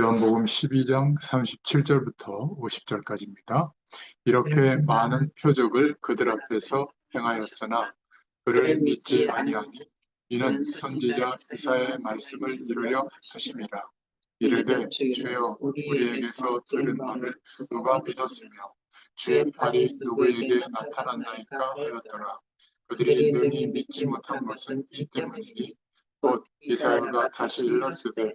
요한복음 12장 37절부터 50절까지입니다. 이렇게 많은 표적을 그들 앞에서 행하였으나 그를 믿지 아니하니 이는 선지자 이사야의 말씀을 이루려 하심이라. 이르되 주여 우리에게서 들은 말을 누가 믿었으며 주의 팔이 누구에게 나타난다니까 하였더라. 그들이 능히 믿지 못한 것은 이 때문이니 곧 이사야가 다시 일렀으되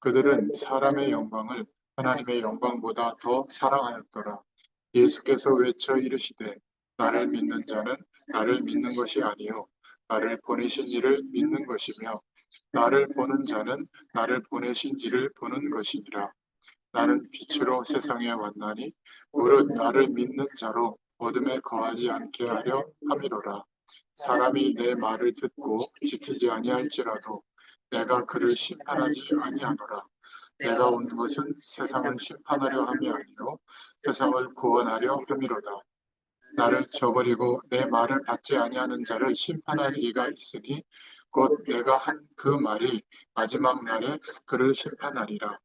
그들은 사람의 영광을 하나님의 영광보다 더 사랑하였더라. 예수께서 외쳐 이르시되 나를 믿는 자는 나를 믿는 것이 아니요 나를 보내신 이를 믿는 것이며 나를 보는 자는 나를 보내신 이를 보는 것이니라. 나는 빛으로 세상에 왔나니 무릇 나를 믿는 자로 어둠에 거하지 않게 하려 함이로라. 사람이 내 말을 듣고 지키지 아니할지라도 내가 그를 심판하지 아니하노라. 내가 온 것은 세상을 심판하려 함이 아니요 세상을 구원하려 함이로다. 나를 저버리고 내 말을 받지 아니하는 자를 심판할 리가 있으니 곧 내가 한 그 말이 마지막 날에 그를 심판하리라.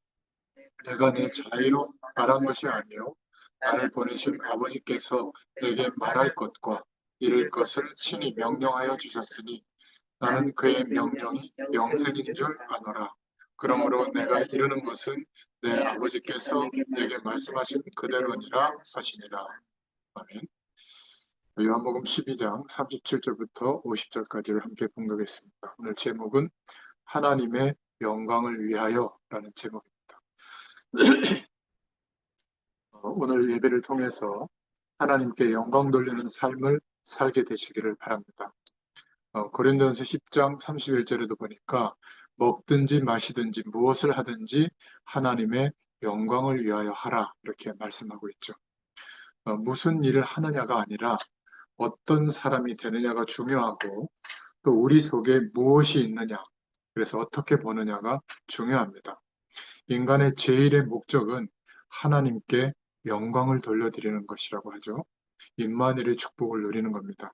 내가 내 자의로 말한 것이 아니요 나를 보내신 아버지께서 내게 말할 것과 이를 것을 친히 명령하여 주셨으니 나는 그의 명령이 영생인 줄 아노라. 그러므로 내가 이르는 것은 내 아버지께서 내게 말씀하신 그대로니라 하시니라. 아멘. 요한복음 12장 37절부터 50절까지를 함께 공독했습니다. 오늘 제목은 하나님의 영광을 위하여 라는 제목입니다. 어, 오늘 예배를 통해서 하나님께 영광 돌리는 삶을 살게 되시기를 바랍니다. 어, 고린도전서 10장 31절에도 보니까 먹든지 마시든지 무엇을 하든지 하나님의 영광을 위하여 하라 이렇게 말씀하고 있죠. 어, 무슨 일을 하느냐가 아니라 어떤 사람이 되느냐가 중요하고 또 우리 속에 무엇이 있느냐 그래서 어떻게 보느냐가 중요합니다. 인간의 제일의 목적은 하나님께 영광을 돌려드리는 것이라고 하죠. 임마누엘의 축복을 누리는 겁니다.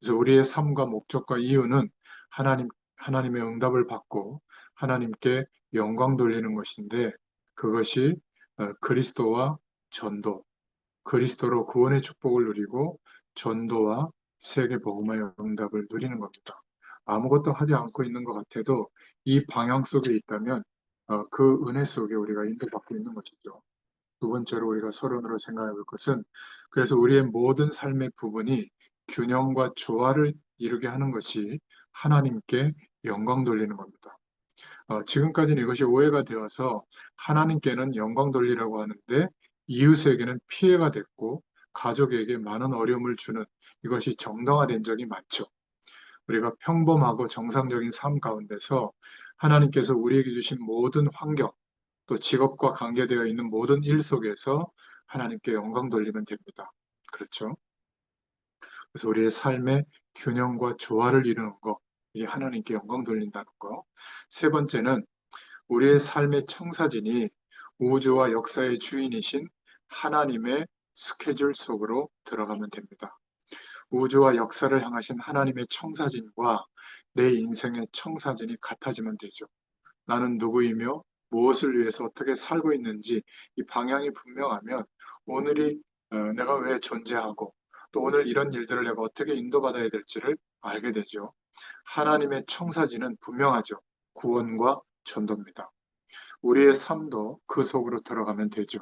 그래서 우리의 삶과 목적과 이유는 하나님 하나님의 응답을 받고 하나님께 영광 돌리는 것인데 그것이 어, 그리스도와 전도, 그리스도로 구원의 축복을 누리고 전도와 세계 복음의 응답을 누리는 겁니다. 아무것도 하지 않고 있는 것 같아도 이 방향 속에 있다면 어, 그 은혜 속에 우리가 인도받고 있는 것이죠. 두 번째로 우리가 서론으로 생각해 볼 것은 그래서 우리의 모든 삶의 부분이 균형과 조화를 이루게 하는 것이 하나님께 영광 돌리는 겁니다. 어, 지금까지는 이것이 오해가 되어서 하나님께는 영광 돌리라고 하는데 이웃에게는 피해가 됐고 가족에게 많은 어려움을 주는 이것이 정당화된 적이 많죠. 우리가 평범하고 정상적인 삶 가운데서 하나님께서 우리에게 주신 모든 환경, 또 직업과 관계되어 있는 모든 일 속에서 하나님께 영광 돌리면 됩니다. 그렇죠? 그래서 우리의 삶의 균형과 조화를 이루는 것, 이 하나님께 영광 돌린다는 거. 세 번째는 우리의 삶의 청사진이 우주와 역사의 주인이신 하나님의 스케줄 속으로 들어가면 됩니다. 우주와 역사를 향하신 하나님의 청사진과 내 인생의 청사진이 같아지면 되죠. 나는 누구이며 무엇을 위해서 어떻게 살고 있는지 이 방향이 분명하면 오늘이 어, 내가 왜 존재하고 또 오늘 이런 일들을 내가 어떻게 인도받아야 될지를 알게 되죠. 하나님의 청사진은 분명하죠. 구원과 전도입니다. 우리의 삶도 그 속으로 들어가면 되죠.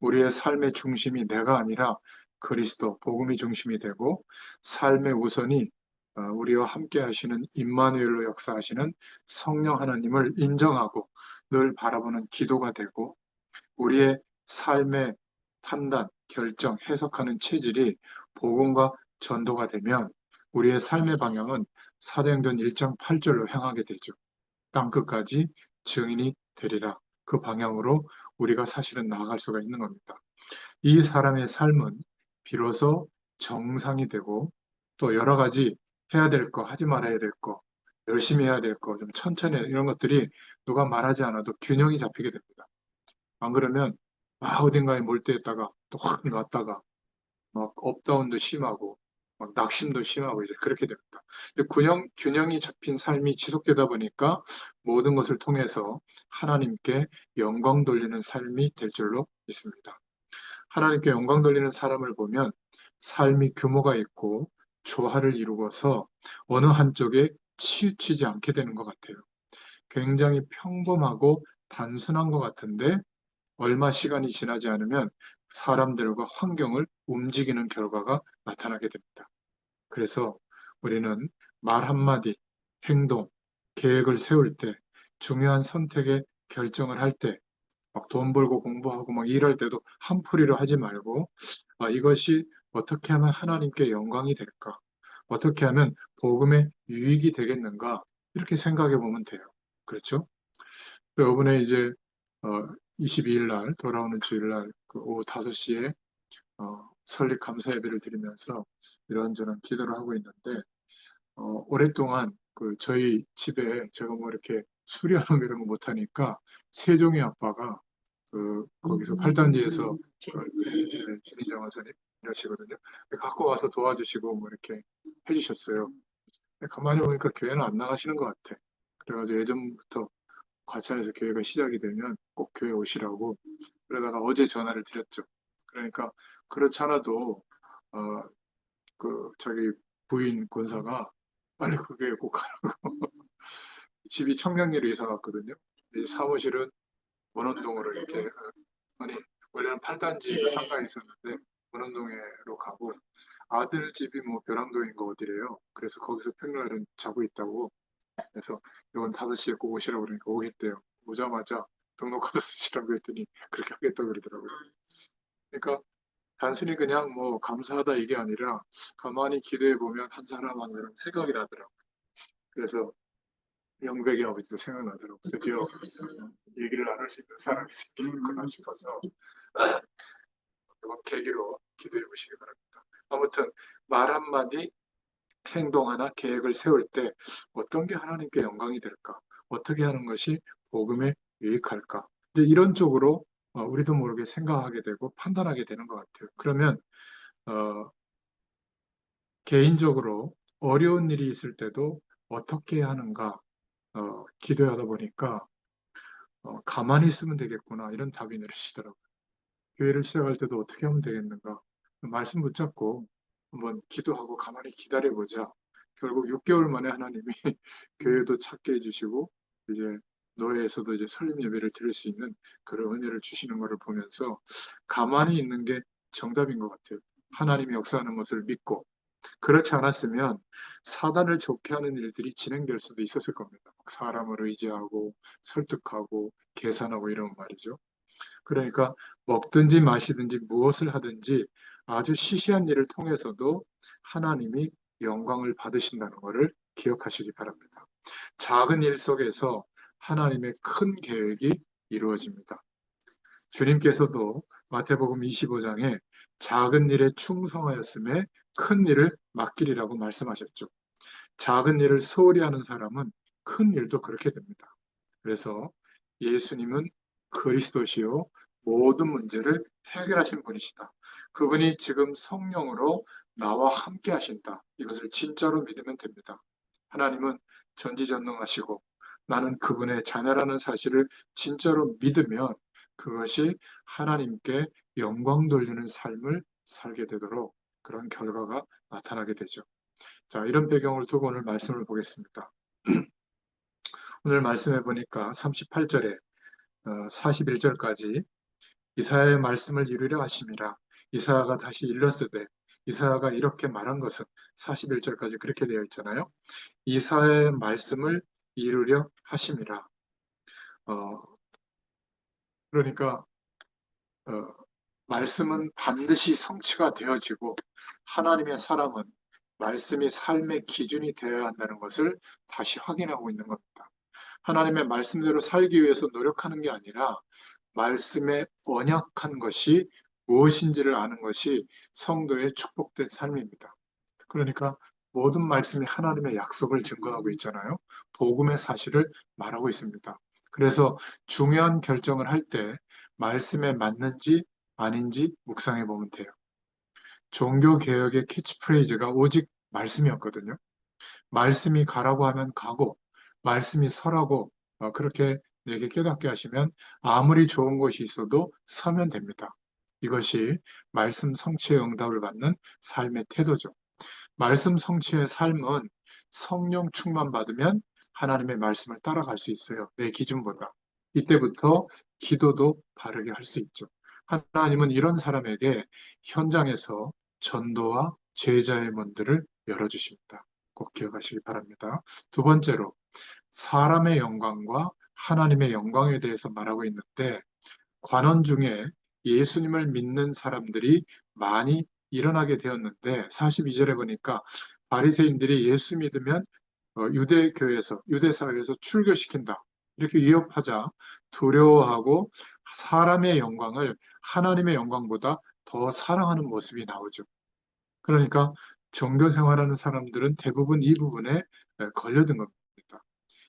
우리의 삶의 중심이 내가 아니라 그리스도, 복음이 중심이 되고 삶의 우선이 어, 우리와 함께 하시는 임마누엘로 역사하시는 성령 하나님을 인정하고 늘 바라보는 기도가 되고 우리의 삶의 판단, 결정, 해석하는 체질이 복음과 전도가 되면 우리의 삶의 방향은 사도행전 1장 8절로 향하게 되죠. 땅끝까지 증인이 되리라. 그 방향으로 우리가 사실은 나아갈 수가 있는 겁니다. 이 사람의 삶은 비로소 정상이 되고 또 여러 가지 해야 될 거, 하지 말아야 될 거, 열심히 해야 될 거, 좀 천천히 이런 것들이 누가 말하지 않아도 균형이 잡히게 됩니다. 안 그러면 막 어딘가에 몰두했다가 또 확 놨다가 막 업다운도 심하고 막 낙심도 심하고 이제 그렇게 됩니다. 균형, 균형이 잡힌 삶이 지속되다 보니까 모든 것을 통해서 하나님께 영광 돌리는 삶이 될 줄로 믿습니다. 하나님께 영광 돌리는 사람을 보면 삶이 규모가 있고 조화를 이루어서 어느 한쪽에 치우치지 않게 되는 것 같아요. 굉장히 평범하고 단순한 것 같은데 얼마 시간이 지나지 않으면 사람들과 환경을 움직이는 결과가 나타나게 됩니다. 그래서 우리는 말 한마디, 행동, 계획을 세울 때, 중요한 선택의 결정을 할 때, 막 돈 벌고 공부하고 막 일할 때도 한풀이로 하지 말고, 아, 이것이 어떻게 하면 하나님께 영광이 될까? 어떻게 하면 복음의 유익이 되겠는가? 이렇게 생각해 보면 돼요. 그렇죠? 이번에 이제 어, 22일 날 돌아오는 주일 날 그 오후 5시에 어, 설립 감사 예배를 드리면서 이런저런 기도를 하고 있는데 어, 오랫동안 그 저희 집에 제가 뭐 이렇게 수리하는 이런 거 못하니까 세종의 아빠가 그 거기서 음, 팔단지에서 음, 그 신인정 원사님 이러시거든요. 갖고 와서 도와주시고 뭐 이렇게 해주셨어요. 가만히 보니까 교회는 안 나가시는 것 같아. 그래가지고 예전부터 과천에서 교회가 시작이 되면 꼭 교회 오시라고 그러다가 어제 전화를 드렸죠. 그러니까 그렇지 않아도 어, 그 자기 부인 권사가 빨리 그 교회 꼭 가라고 집이 청량리로 이사 갔거든요. 이 사무실은 원원동으로 이렇게 어, 아니 원래는 팔단지가 상가에 있었는데 원원동에로 가고 아들 집이 뭐 벼랑도인가 어디래요. 그래서 거기서 평일날은 자고 있다고 그래서 이건 5시에 꼭 오시라고 그러니까 오겠대요. 오자마자 등록하서 쓰시라고 했더니 그렇게 하겠다고 그러더라고요. 그러니까 단순히 그냥 뭐 감사하다 이게 아니라 가만히 기도해 보면 한 사람 한 사람 생각이 나더라고요. 그래서 영백의 아버지도 생각나더라고요. 드디어 얘기를 나눌 수 있는 사람이 생기는구나 싶어서 계기로 기도해 보시기 바랍니다. 아무튼 말 한마디 행동 하나 계획을 세울 때 어떤 게 하나님께 영광이 될까? 어떻게 하는 것이 복음에 유익할까? 이제 이런 쪽으로 어, 우리도 모르게 생각하게 되고 판단하게 되는 것 같아요. 그러면 어, 개인적으로 어려운 일이 있을 때도 어떻게 하는가 어, 기도하다 보니까 어, 가만히 있으면 되겠구나 이런 답이 내리시더라고요. 교회를 시작할 때도 어떻게 하면 되겠는가 말씀 붙잡고 한번 기도하고 가만히 기다려보자. 결국 6개월 만에 하나님이 교회도 찾게 해주시고 이제 노예에서도 이제 설립 예배를 드릴 수 있는 그런 은혜를 주시는 것을 보면서 가만히 있는 게 정답인 것 같아요. 하나님이 역사하는 것을 믿고 그렇지 않았으면 사단을 좋게 하는 일들이 진행될 수도 있었을 겁니다. 사람을 의지하고 설득하고 계산하고 이런 말이죠. 그러니까 먹든지 마시든지 무엇을 하든지 아주 시시한 일을 통해서도 하나님이 영광을 받으신다는 것을 기억하시기 바랍니다. 작은 일 속에서 하나님의 큰 계획이 이루어집니다. 주님께서도 마태복음 25장에 작은 일에 충성하였음에 큰 일을 맡기리라고 말씀하셨죠. 작은 일을 소홀히 하는 사람은 큰 일도 그렇게 됩니다. 그래서 예수님은 그리스도시요 모든 문제를 해결하신 분이시다. 그분이 지금 성령으로 나와 함께 하신다. 이것을 진짜로 믿으면 됩니다. 하나님은 전지전능하시고 나는 그분의 자녀라는 사실을 진짜로 믿으면 그것이 하나님께 영광 돌리는 삶을 살게 되도록 그런 결과가 나타나게 되죠. 자, 이런 배경을 두고 오늘 말씀을 보겠습니다. 오늘 말씀해 보니까 38절에 41절까지 어, 이사야의 말씀을 이루려 하심이라 이사야가 다시 일렀으되 이사야가 이렇게 말한 것은 41절까지 그렇게 되어 있잖아요. 이사야의 말씀을 이루려 하심이라. 어, 그러니까 어, 말씀은 반드시 성취가 되어지고 하나님의 사람은 말씀이 삶의 기준이 되어야 한다는 것을 다시 확인하고 있는 겁니다. 하나님의 말씀대로 살기 위해서 노력하는 게 아니라 말씀에 언약한 것이 무엇인지를 아는 것이 성도의 축복된 삶입니다. 그러니까 모든 말씀이 하나님의 약속을 증거하고 있잖아요. 복음의 사실을 말하고 있습니다. 그래서 중요한 결정을 할 때 말씀에 맞는지 아닌지 묵상해 보면 돼요. 종교 개혁의 캐치프레이즈가 오직 말씀이었거든요. 말씀이 가라고 하면 가고, 말씀이 서라고 어, 그렇게 내게 깨닫게 하시면 아무리 좋은 것이 있어도 서면 됩니다. 이것이 말씀 성취의 응답을 받는 삶의 태도죠. 말씀 성취의 삶은 성령 충만 받으면 하나님의 말씀을 따라갈 수 있어요. 내 기준보다. 이때부터 기도도 바르게 할 수 있죠. 하나님은 이런 사람에게 현장에서 전도와 제자의 문들을 열어주십니다. 꼭 기억하시기 바랍니다. 두 번째로 사람의 영광과 하나님의 영광에 대해서 말하고 있는데 관원 중에 예수님을 믿는 사람들이 많이 일어나게 되었는데 42절에 보니까 바리새인들이 예수 믿으면 어, 유대 교회에서 유대 사회에서 출교시킨다 이렇게 위협하자 두려워하고 사람의 영광을 하나님의 영광보다 더 사랑하는 모습이 나오죠. 그러니까 종교 생활하는 사람들은 대부분 이 부분에 걸려든 겁니다.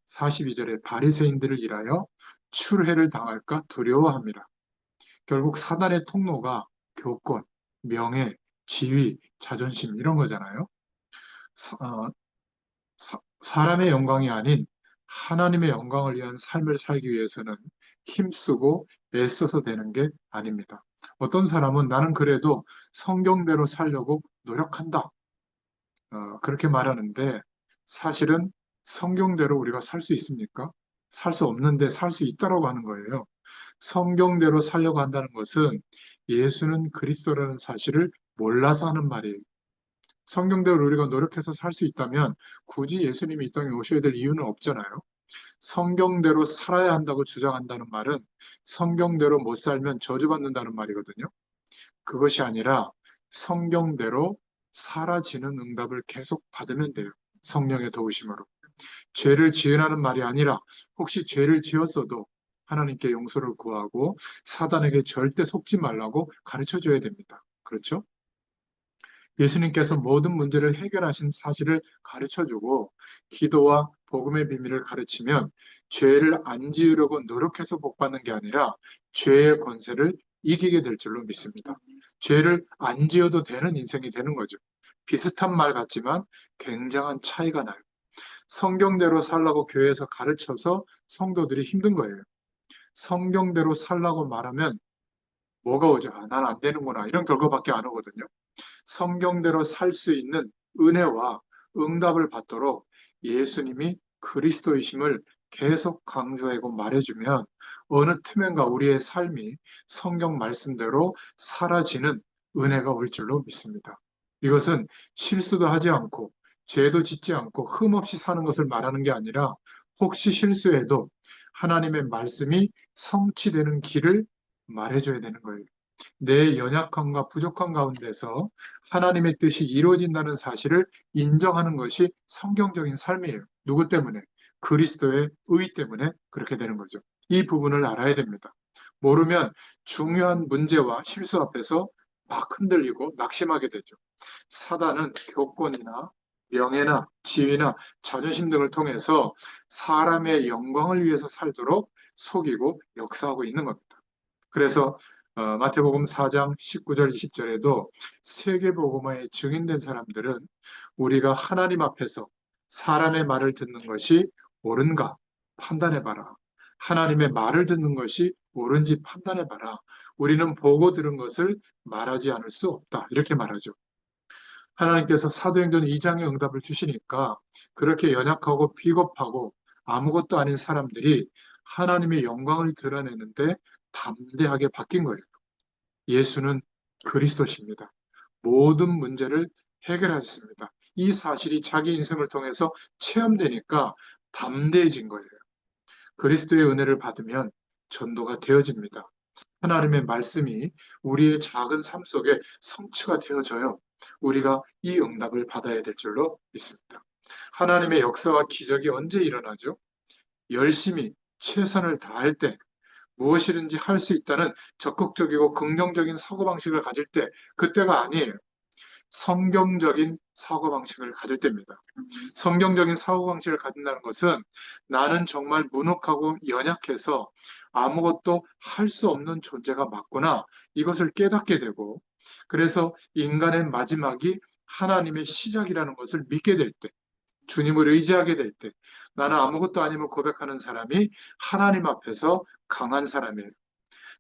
42절에 바리새인들을 일하여 출회를 당할까 두려워합니다. 결국 사단의 통로가 교권, 명예, 지위, 자존심 이런 거잖아요. 사, 어, 사람의 영광이 아닌 하나님의 영광을 위한 삶을 살기 위해서는 힘쓰고 애써서 되는 게 아닙니다. 어떤 사람은 나는 그래도 성경대로 살려고 노력한다. 어, 그렇게 말하는데 사실은 성경대로 우리가 살 수 있습니까? 살 수 없는데 살 수 있다라고 하는 거예요. 성경대로 살려고 한다는 것은 예수는 그리스도라는 사실을 몰라서 하는 말이에요. 성경대로 우리가 노력해서 살 수 있다면 굳이 예수님이 이 땅에 오셔야 될 이유는 없잖아요. 성경대로 살아야 한다고 주장한다는 말은 성경대로 못 살면 저주받는다는 말이거든요. 그것이 아니라 성경대로 사라지는 응답을 계속 받으면 돼요. 성령의 도우심으로. 죄를 지으라는 말이 아니라 혹시 죄를 지었어도 하나님께 용서를 구하고 사단에게 절대 속지 말라고 가르쳐 줘야 됩니다. 그렇죠? 예수님께서 모든 문제를 해결하신 사실을 가르쳐 주고 기도와 복음의 비밀을 가르치면 죄를 안 지으려고 노력해서 복받는 게 아니라 죄의 권세를 이기게 될 줄로 믿습니다. 죄를 안 지어도 되는 인생이 되는 거죠. 비슷한 말 같지만 굉장한 차이가 나요. 성경대로 살라고 교회에서 가르쳐서 성도들이 힘든 거예요. 성경대로 살라고 말하면 뭐가 오죠? 아, 난안 되는구나. 이런 결과밖에 안 오거든요. 성경대로 살 수 있는 은혜와 응답을 받도록 예수님이 그리스도이심을 계속 강조하고 말해주면 어느 틈엔가 우리의 삶이 성경 말씀대로 사라지는 은혜가 올 줄로 믿습니다. 이것은 실수도 하지 않고 죄도 짓지 않고 흠 없이 사는 것을 말하는 게 아니라 혹시 실수해도 하나님의 말씀이 성취되는 길을 말해줘야 되는 거예요. 내 연약함과 부족함 가운데서 하나님의 뜻이 이루어진다는 사실을 인정하는 것이 성경적인 삶이에요. 누구 때문에? 그리스도의 의 때문에 그렇게 되는 거죠. 이 부분을 알아야 됩니다. 모르면 중요한 문제와 실수 앞에서 막 흔들리고 낙심하게 되죠. 사단은 교권이나 명예나 지위나 자존심 등을 통해서 사람의 영광을 위해서 살도록 속이고 역사하고 있는 겁니다. 그래서 어, 마태복음 4장 19절 20절에도 세계복음화에 증인된 사람들은 우리가 하나님 앞에서 사람의 말을 듣는 것이 옳은가 판단해봐라. 하나님의 말을 듣는 것이 옳은지 판단해봐라. 우리는 보고 들은 것을 말하지 않을 수 없다. 이렇게 말하죠. 하나님께서 사도행전 2장의 응답을 주시니까 그렇게 연약하고 비겁하고 아무것도 아닌 사람들이 하나님의 영광을 드러내는데 담대하게 바뀐 거예요. 예수는 그리스도십니다. 모든 문제를 해결하셨습니다. 이 사실이 자기 인생을 통해서 체험되니까 담대해진 거예요. 그리스도의 은혜를 받으면 전도가 되어집니다. 하나님의 말씀이 우리의 작은 삶 속에 성취가 되어져요. 우리가 이 응답을 받아야 될 줄로 믿습니다. 하나님의 역사와 기적이 언제 일어나죠? 열심히 최선을 다할 때 무엇이든지 할 수 있다는 적극적이고 긍정적인 사고방식을 가질 때 그때가 아니에요. 성경적인 사고방식을 가질 때입니다. 성경적인 사고방식을 가진다는 것은 나는 정말 무능하고 연약해서 아무것도 할 수 없는 존재가 맞구나 이것을 깨닫게 되고 그래서 인간의 마지막이 하나님의 시작이라는 것을 믿게 될 때, 주님을 의지하게 될 때, 나는 아무것도 아님을 고백하는 사람이 하나님 앞에서 강한 사람이에요.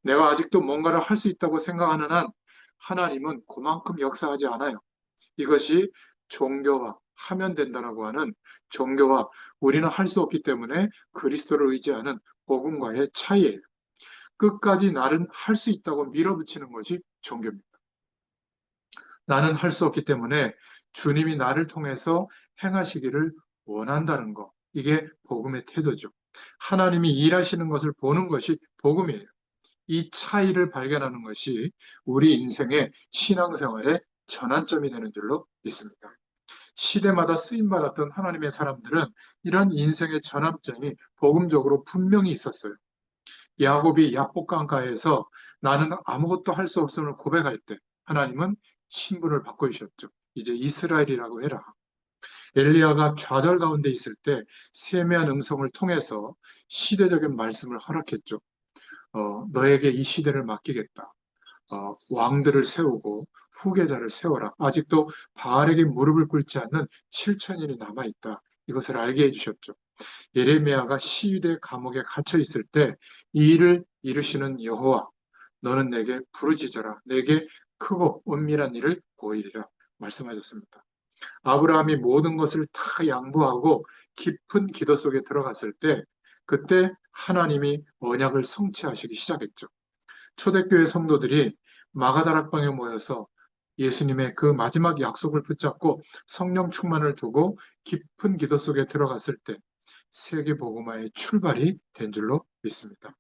내가 아직도 뭔가를 할 수 있다고 생각하는 한 하나님은 그만큼 역사하지 않아요. 이것이 종교와 하면 된다라고 하는 종교와 우리는 할 수 없기 때문에 그리스도를 의지하는 복음과의 차이예요. 끝까지 나는 할 수 있다고 밀어붙이는 것이 종교입니다. 나는 할 수 없기 때문에 주님이 나를 통해서 행하시기를 원한다는 것. 이게 복음의 태도죠. 하나님이 일하시는 것을 보는 것이 복음이에요. 이 차이를 발견하는 것이 우리 인생의 신앙생활의 전환점이 되는 줄로 믿습니다. 시대마다 쓰임받았던 하나님의 사람들은 이런 인생의 전환점이 복음적으로 분명히 있었어요. 야곱이 야복강가에서 나는 아무것도 할 수 없음을 고백할 때 하나님은 신분을 바꿔주셨죠. 이제 이스라엘이라고 해라. 엘리야가 좌절 가운데 있을 때 세미한 음성을 통해서 시대적인 말씀을 허락했죠. 어, 너에게 이 시대를 맡기겠다. 어, 왕들을 세우고 후계자를 세워라. 아직도 바알에게 무릎을 꿇지 않는 7천인이 남아있다. 이것을 알게 해주셨죠. 예레미야가 시위대 감옥에 갇혀 있을 때 이 일을 이루시는 여호와 너는 내게 부르짖어라. 내게 크고 은밀한 일을 보이리라 말씀하셨습니다. 아브라함이 모든 것을 다 양보하고 깊은 기도 속에 들어갔을 때 그때 하나님이 언약을 성취하시기 시작했죠. 초대교회 성도들이 마가다락방에 모여서 예수님의 그 마지막 약속을 붙잡고 성령 충만을 두고 깊은 기도 속에 들어갔을 때 세계 복음화의 출발이 된 줄로 믿습니다.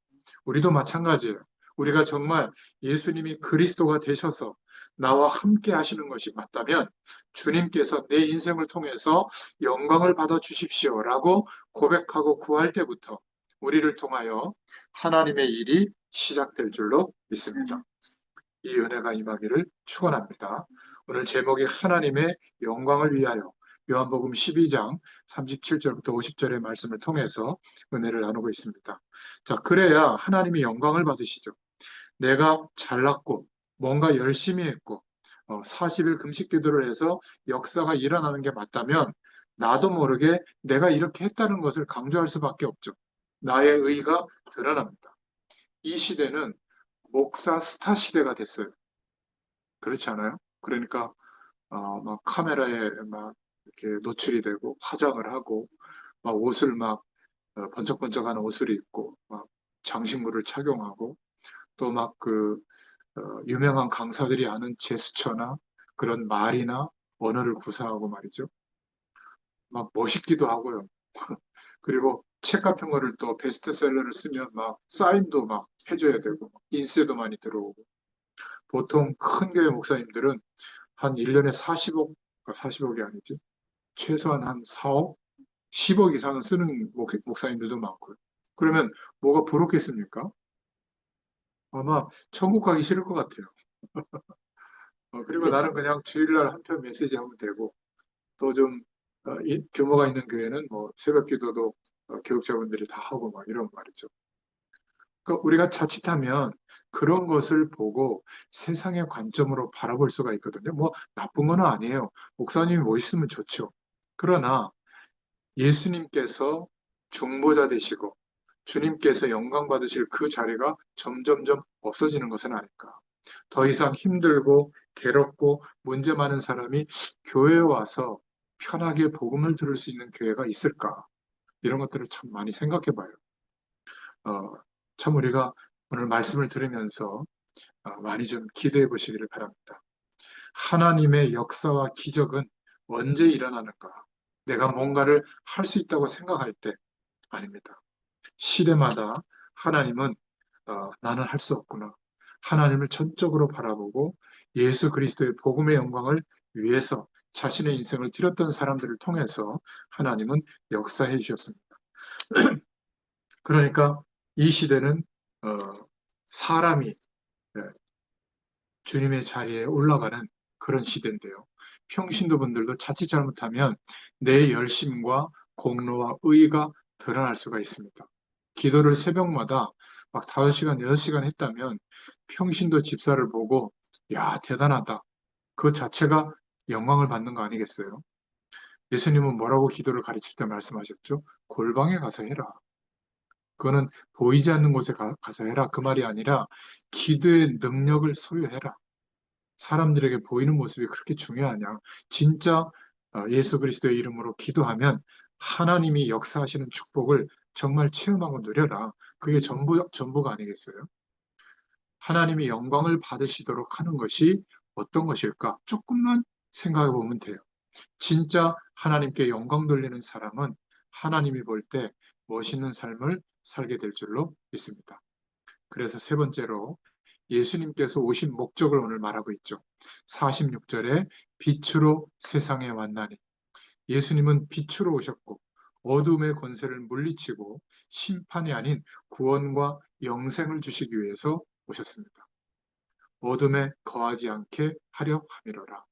우리도 마찬가지예요. 우리가 정말 예수님이 그리스도가 되셔서 나와 함께 하시는 것이 맞다면 주님께서 내 인생을 통해서 영광을 받아 주십시오라고 고백하고 구할 때부터 우리를 통하여 하나님의 일이 시작될 줄로 믿습니다. 이 은혜가 임하기를 축원합니다. 오늘 제목이 하나님의 영광을 위하여 요한복음 12장 37절부터 50절의 말씀을 통해서 은혜를 나누고 있습니다. 자, 그래야 하나님이 영광을 받으시죠. 내가 잘났고 뭔가 열심히 했고 어, 40일 금식 기도를 해서 역사가 일어나는 게 맞다면 나도 모르게 내가 이렇게 했다는 것을 강조할 수밖에 없죠. 나의 의가 드러납니다. 이 시대는 목사 스타 시대가 됐어요. 그렇지 않아요? 그러니까 어, 막 카메라에 막 이렇게 노출이 되고 화장을 하고 막 옷을 막 어, 번쩍번쩍하는 옷을 입고 막 장신구를 착용하고 또 막그 어, 유명한 강사들이 하는 제스처나 그런 말이나 언어를 구사하고 말이죠. 막 멋있기도 하고요. 그리고 책 같은 거를 또 베스트셀러를 쓰면 막 사인도 막 해줘야 되고 인쇄도 많이 들어오고 보통 큰 교회 목사님들은 한 1년에 40억, 40억이 아니지 최소한 한 4억, 10억 이상은 쓰는 목, 목사님들도 많고요. 그러면 뭐가 부럽겠습니까? 아마 천국 가기 싫을 것 같아요. 어, 그리고 나는 그냥 주일날 한 편 메시지 하면 되고 또좀 어, 규모가 있는 교회는 뭐 새벽 기도도 어, 교육자분들이 다 하고 막 이런 말이죠. 그러니까 우리가 자칫하면 그런 것을 보고 세상의 관점으로 바라볼 수가 있거든요. 뭐 나쁜 건 아니에요. 목사님이 멋있으면 좋죠. 그러나 예수님께서 중보자 되시고 주님께서 영광 받으실 그 자리가 점점점 없어지는 것은 아닐까. 더 이상 힘들고 괴롭고 문제 많은 사람이 교회에 와서 편하게 복음을 들을 수 있는 교회가 있을까? 이런 것들을 참 많이 생각해 봐요. 어, 참 우리가 오늘 말씀을 들으면서 어, 많이 좀 기대해 보시기를 바랍니다. 하나님의 역사와 기적은 언제 일어나는가? 내가 뭔가를 할 수 있다고 생각할 때 아닙니다. 시대마다 하나님은 어, 나는 할 수 없구나. 하나님을 전적으로 바라보고 예수 그리스도의 복음의 영광을 위해서 자신의 인생을 드렸던 사람들을 통해서 하나님은 역사해 주셨습니다. 그러니까 이 시대는 어, 사람이 예, 주님의 자리에 올라가는 그런 시대인데요. 평신도 분들도 자칫 잘못하면 내 열심과 공로와 의가 드러날 수가 있습니다. 기도를 새벽마다 막 5시간, 6시간 했다면 평신도 집사를 보고 야, 대단하다. 그 자체가 영광을 받는 거 아니겠어요? 예수님은 뭐라고 기도를 가르칠 때 말씀하셨죠? 골방에 가서 해라. 그거는 보이지 않는 곳에 가, 서 해라. 그 말이 아니라 기도의 능력을 소유해라. 사람들에게 보이는 모습이 그렇게 중요하냐. 진짜 어, 예수 그리스도의 이름으로 기도하면 하나님이 역사하시는 축복을 정말 체험하고 누려라. 그게 전부, 전부가 아니겠어요? 하나님이 영광을 받으시도록 하는 것이 어떤 것일까? 조금만 생각해 보면 돼요. 진짜 하나님께 영광 돌리는 사람은 하나님이 볼 때 멋있는 삶을 살게 될 줄로 믿습니다. 그래서 세 번째로 예수님께서 오신 목적을 오늘 말하고 있죠. 46절에 빛으로 세상에 왔나니 예수님은 빛으로 오셨고 어둠의 권세를 물리치고 심판이 아닌 구원과 영생을 주시기 위해서 오셨습니다. 어둠에 거하지 않게 하려 함이로라.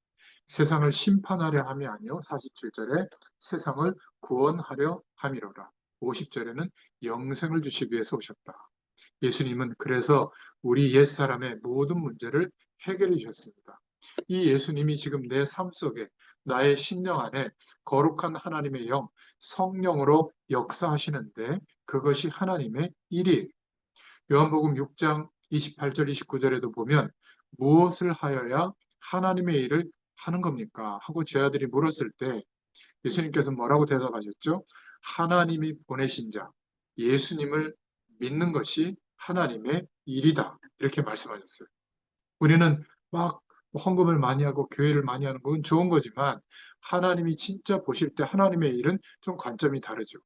세상을 심판하려 함이 아니요 47절에 세상을 구원하려 함이로라. 50절에는 영생을 주시기 위해서 오셨다. 예수님은 그래서 우리 옛사람의 모든 문제를 해결해 주셨습니다. 이 예수님이 지금 내 삶 속에 나의 심령 안에 거룩한 하나님의 영, 성령으로 역사하시는데 그것이 하나님의 일이에요. 요한복음 6장 28절, 29절에도 보면 무엇을 하여야 하나님의 일을 하는 겁니까? 하고 제 아들이 물었을 때 예수님께서 뭐라고 대답하셨죠? 하나님이 보내신 자, 예수님을 믿는 것이 하나님의 일이다. 이렇게 말씀하셨어요. 우리는 막 헌금을 많이 하고 교회를 많이 하는 건 좋은 거지만 하나님이 진짜 보실 때 하나님의 일은 좀 관점이 다르죠.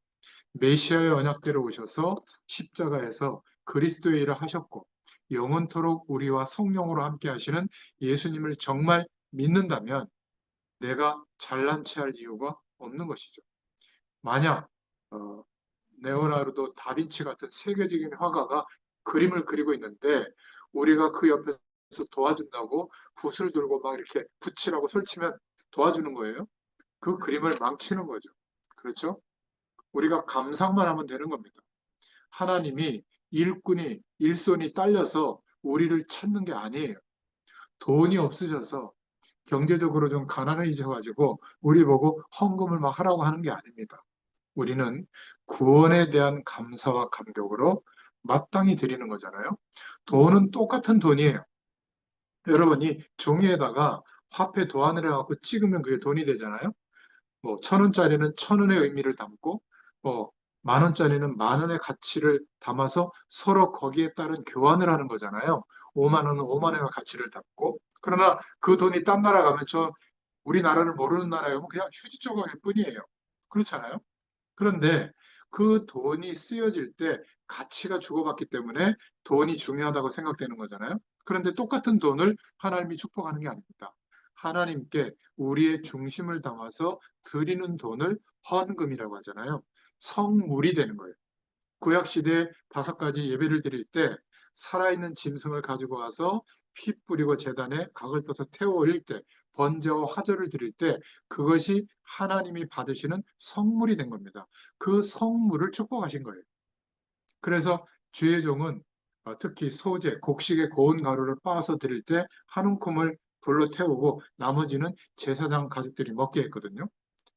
메시아의 언약대로 오셔서 십자가에서 그리스도의 일을 하셨고 영원토록 우리와 성령으로 함께 하시는 예수님을 정말 믿는다면 내가 잘난 체 할 이유가 없는 것이죠. 만약 어, 네오나르도 다빈치 같은 세계적인 화가가 그림을 그리고 있는데 우리가 그 옆에서 도와준다고 붓을 들고 막 이렇게 붙이라고 설치면 도와주는 거예요. 그 그림을 망치는 거죠. 그렇죠? 우리가 감상만 하면 되는 겁니다. 하나님이 일꾼이 일손이 딸려서 우리를 찾는 게 아니에요. 돈이 없으셔서 경제적으로 좀 가난해지셔가지고 우리 보고 헌금을 막 하라고 하는 게 아닙니다. 우리는 구원에 대한 감사와 감격으로 마땅히 드리는 거잖아요. 돈은 똑같은 돈이에요. 여러분이 종이에다가 화폐 도안을 해갖고 찍으면 그게 돈이 되잖아요. 뭐 천 원짜리는 천 원의 의미를 담고 뭐 만 원짜리는 만 원의 가치를 담아서 서로 거기에 따른 교환을 하는 거잖아요. 5만 원은 5만 원의 가치를 담고 그러나 그 돈이 딴 나라 가면 저 우리나라를 모르는 나라에 면 그냥 휴지 조각일 뿐이에요. 그렇잖아요. 그런데 그 돈이 쓰여질 때 가치가 주고받기 때문에 돈이 중요하다고 생각되는 거잖아요. 그런데 똑같은 돈을 하나님이 축복하는 게 아닙니다. 하나님께 우리의 중심을 담아서 드리는 돈을 헌금이라고 하잖아요. 성물이 되는 거예요. 구약 시대에 다섯 가지 예배를 드릴 때 살아있는 짐승을 가지고 와서 피 뿌리고 재단에 각을 떠서 태워 올릴 때 번제와 화절을 드릴 때 그것이 하나님이 받으시는 성물이 된 겁니다. 그 성물을 축복하신 거예요. 그래서 주의 종은 어, 특히 소재, 곡식의 고운 가루를 빻아서 드릴 때 한 움큼을 불로 태우고 나머지는 제사장 가족들이 먹게 했거든요.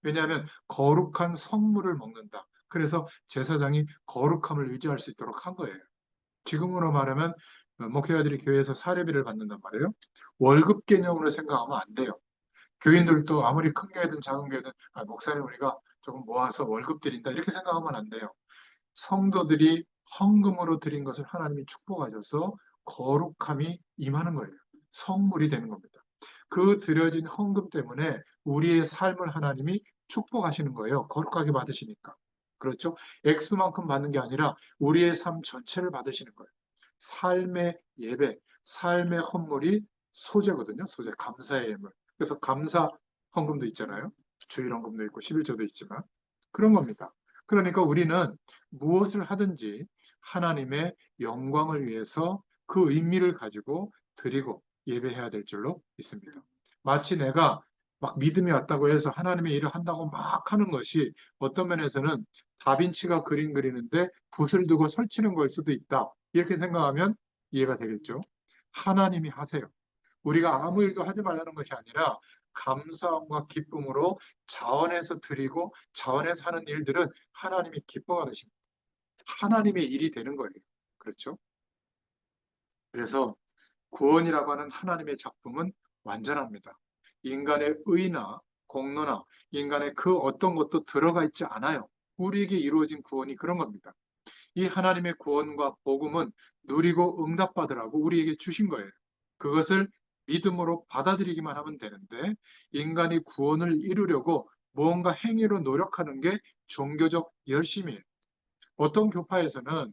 왜냐하면 거룩한 성물을 먹는다. 그래서 제사장이 거룩함을 유지할 수 있도록 한 거예요. 지금으로 말하면 어, 목회자들이 교회에서 사례비를 받는단 말이에요. 월급 개념으로 생각하면 안 돼요. 교인들도 아무리 큰 교회든 작은 교회든 아, 목사님 우리가 조금 모아서 월급 드린다 이렇게 생각하면 안 돼요. 성도들이 헌금으로 드린 것을 하나님이 축복하셔서 거룩함이 임하는 거예요. 성물이 되는 겁니다. 그 드려진 헌금 때문에 우리의 삶을 하나님이 축복하시는 거예요. 거룩하게 받으시니까. 그렇죠? 액수만큼 받는 게 아니라 우리의 삶 전체를 받으시는 거예요. 삶의 예배, 삶의 헌물이 소재거든요. 소재, 감사의 예물. 그래서 감사 헌금도 있잖아요. 주일 헌금도 있고 11조도 있지만 그런 겁니다. 그러니까 우리는 무엇을 하든지 하나님의 영광을 위해서 그 의미를 가지고 드리고 예배해야 될 줄로 믿습니다. 마치 내가 막 믿음이 왔다고 해서 하나님의 일을 한다고 막 하는 것이 어떤 면에서는 다빈치가 그림 그리는데 붓을 두고 설치는 걸 수도 있다. 이렇게 생각하면 이해가 되겠죠. 하나님이 하세요. 우리가 아무 일도 하지 말라는 것이 아니라 감사함과 기쁨으로 자원해서 드리고 자원해서 하는 일들은 하나님이 기뻐하십니다. 하나님의 일이 되는 거예요. 그렇죠? 그래서 구원이라고 하는 하나님의 작품은 완전합니다. 인간의 의나 공로나 인간의 그 어떤 것도 들어가 있지 않아요. 우리에게 이루어진 구원이 그런 겁니다. 이 하나님의 구원과 복음은 누리고 응답받으라고 우리에게 주신 거예요. 그것을 믿음으로 받아들이기만 하면 되는데 인간이 구원을 이루려고 무언가 행위로 노력하는 게 종교적 열심이에요. 어떤 교파에서는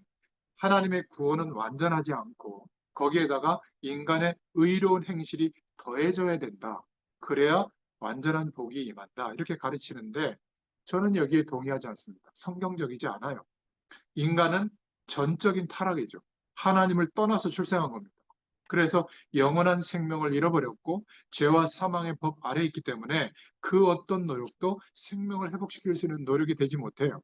하나님의 구원은 완전하지 않고 거기에다가 인간의 의로운 행실이 더해져야 된다. 그래야 완전한 복이 임한다. 이렇게 가르치는데 저는 여기에 동의하지 않습니다. 성경적이지 않아요. 인간은 전적인 타락이죠. 하나님을 떠나서 출생한 겁니다. 그래서 영원한 생명을 잃어버렸고 죄와 사망의 법 아래 있기 때문에 그 어떤 노력도 생명을 회복시킬 수 있는 노력이 되지 못해요.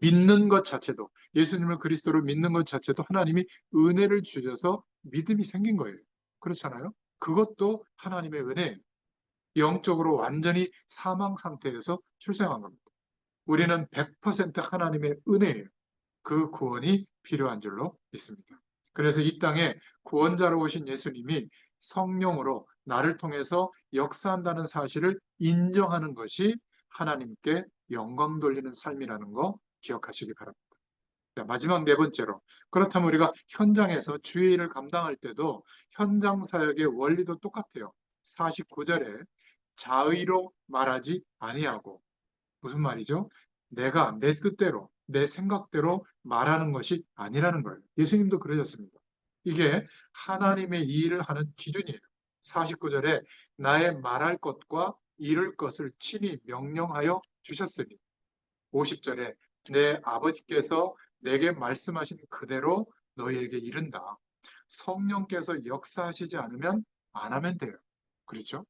믿는 것 자체도 예수님을 그리스도로 믿는 것 자체도 하나님이 은혜를 주셔서 믿음이 생긴 거예요. 그렇잖아요. 그것도 하나님의 은혜예요. 영적으로 완전히 사망 상태에서 출생한 겁니다. 우리는 100% 하나님의 은혜예요. 그 구원이 필요한 줄로 믿습니다. 그래서 이 땅에 구원자로 오신 예수님이 성령으로 나를 통해서 역사한다는 사실을 인정하는 것이 하나님께 영광 돌리는 삶이라는 거 기억하시기 바랍니다. 자, 마지막 네 번째로 그렇다면 우리가 현장에서 주의 일을 감당할 때도 현장 사역의 원리도 똑같아요. 49절에 자의로 말하지 아니하고 무슨 말이죠? 내가 내 뜻대로 내 생각대로 말하는 것이 아니라는 거예요. 예수님도 그러셨습니다. 이게 하나님의 일을 하는 기준이에요. 49절에 나의 말할 것과 이룰 것을 친히 명령하여 주셨으니 50절에 내 아버지께서 내게 말씀하신 그대로 너희에게 이른다. 성령께서 역사하시지 않으면 안 하면 돼요. 그렇죠?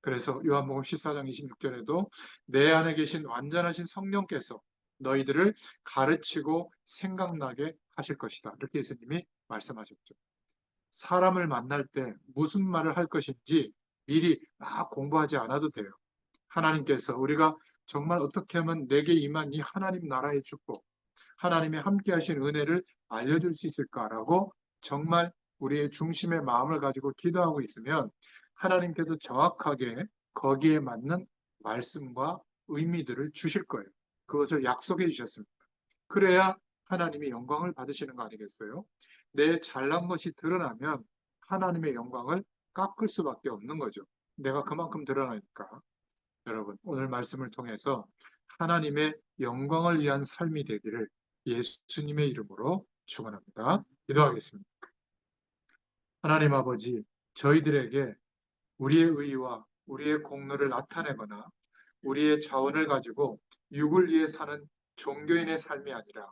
그래서 요한복음 14장 26절에도 내 안에 계신 완전하신 성령께서 너희들을 가르치고 생각나게 하실 것이다. 이렇게 예수님이 말씀하셨죠. 사람을 만날 때 무슨 말을 할 것인지 미리 막 공부하지 않아도 돼요. 하나님께서 우리가 정말 어떻게 하면 내게 임한 이 하나님 나라의 축복, 하나님의 함께 하신 은혜를 알려줄 수 있을까라고 정말 우리의 중심의 마음을 가지고 기도하고 있으면 하나님께서 정확하게 거기에 맞는 말씀과 의미들을 주실 거예요. 그것을 약속해 주셨습니다. 그래야 하나님이 영광을 받으시는 거 아니겠어요? 내 잘난 것이 드러나면 하나님의 영광을 깎을 수밖에 없는 거죠. 내가 그만큼 드러나니까. 여러분, 오늘 말씀을 통해서 하나님의 영광을 위한 삶이 되기를 예수님의 이름으로 축원합니다. 기도하겠습니다. 하나님 아버지, 저희들에게 우리의 의와 우리의 공로를 나타내거나 우리의 자원을 가지고 육을 위해 사는 종교인의 삶이 아니라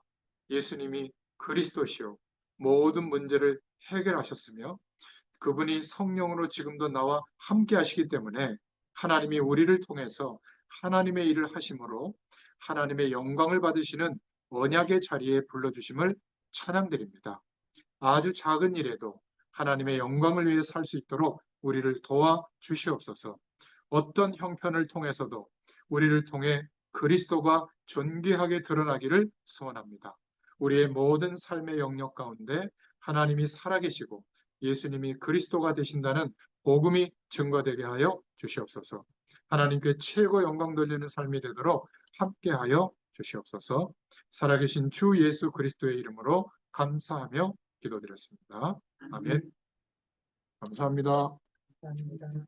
예수님이 그리스도시요 모든 문제를 해결하셨으며 그분이 성령으로 지금도 나와 함께 하시기 때문에 하나님이 우리를 통해서 하나님의 일을 하심으로 하나님의 영광을 받으시는 언약의 자리에 불러주심을 찬양드립니다. 아주 작은 일에도 하나님의 영광을 위해 살 수 있도록 우리를 도와 주시옵소서. 어떤 형편을 통해서도 우리를 통해 그리스도가 존귀하게 드러나기를 소원합니다. 우리의 모든 삶의 영역 가운데 하나님이 살아계시고 예수님이 그리스도가 되신다는 복음이 증거되게 하여 주시옵소서. 하나님께 최고 영광 돌리는 삶이 되도록 함께하여 주시옵소서. 살아계신 주 예수 그리스도의 이름으로 감사하며 기도드렸습니다. 아멘. 감사합니다. 감사합니다.